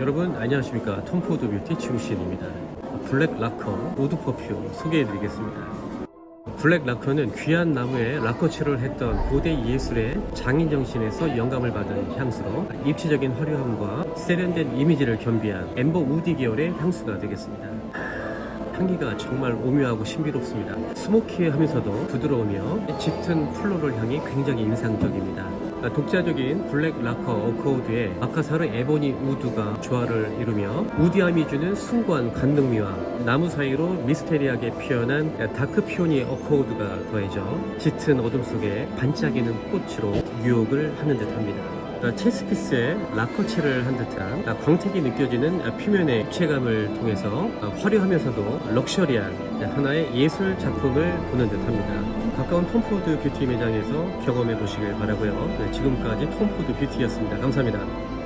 여러분 안녕하십니까 톰포드 뷰티 지우신입니다 블랙 라커 우드 퍼퓸 소개해드리겠습니다 블랙 라커는 귀한 나무에 라커칠을 했던 고대 예술의 장인 정신에서 영감을 받은 향수로 입체적인 화려함과 세련된 이미지를 겸비한 엠버 우디 계열의 향수가 되겠습니다 향기가 정말 오묘하고 신비롭습니다. 스모키하면서도 부드러우며 짙은 플로럴 향이 굉장히 인상적입니다. 독자적인 블랙 라커 어코우드에 아카사르 에보니 우드가 조화를 이루며 우디함이 주는 숭고한 관능미와 나무 사이로 미스테리하게 피어난 다크 피오니 어코우드가 더해져 짙은 어둠 속에 반짝이는 꽃으로 유혹을 하는 듯합니다. 체스피스에 라커칠을 한 듯한 광택이 느껴지는 표면의 입체감을 통해서 화려하면서도 럭셔리한 하나의 예술 작품을 보는 듯합니다. 가까운 톰포드 뷰티 매장에서 경험해 보시길 바라고요. 네, 지금까지 톰포드 뷰티였습니다. 감사합니다.